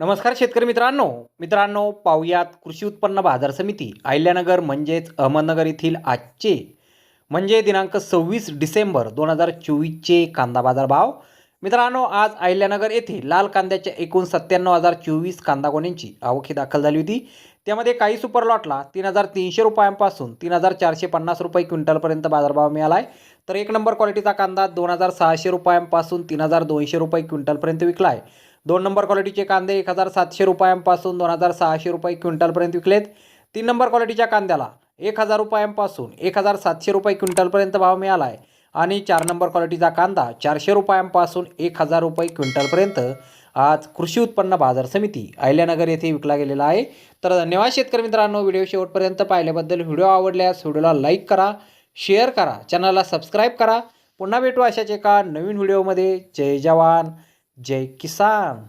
नमस्कार शेतकरी मित्रांनो. मित्रांनो पाहुयात कृषी उत्पन्न बाजार समिती अहिल्यानगर म्हणजेच अहमदनगर येथील आजचे म्हणजे दिनांक सव्वीस डिसेंबर दोन हजार चोवीसचे कांदा बाजार भाव मित्रांनो आज अहिल्यानगर येथे लाल कांद्याच्या एकूण सत्त्याण्णव हजार चोवीस कांदा गोण्यांची आवकी दाखल झाली होती. त्यामध्ये काही सुपर लॉटला तीन हजार तीनशे रुपयांपासून तीन हजार चारशे पन्नास रुपये क्विंटलपर्यंत बाजारभाव मिळाला आहे तर एक नंबर क्वालिटीचा कांदा दोन हजार सहाशे रुपयांपासून तीन हजार दोनशे रुपये क्विंटलपर्यंत विकला आहे दोन नंबर क्वालिटीचे कांदे एक हजार सातशे रुपयांपासून दोन हजार सहाशे रुपये क्विंटलपर्यंत विकलेत. तीन नंबर क्वालिटीच्या कांद्याला एक हजार रुपयांपासून एक हजार सातशे रुपये क्विंटलपर्यंत भाव मिळाला आहे आणि चार नंबर क्वालिटीचा कांदा चारशे रुपयांपासून एक हजार रुपये क्विंटलपर्यंत आज कृषी उत्पन्न बाजार समिती अहिल्यानगर येथे विकला गेलेला आहे. तर धन्यवाद शेतकरी मित्रांनो व्हिडिओ शेवटपर्यंत पाहिल्याबद्दल व्हिडिओ आवडल्यास व्हिडिओला लाईक करा शेअर करा चॅनलला सबस्क्राईब करा. पुन्हा भेटू अशाच एका नवीन व्हिडिओमध्ये. जय जवान. जय किसान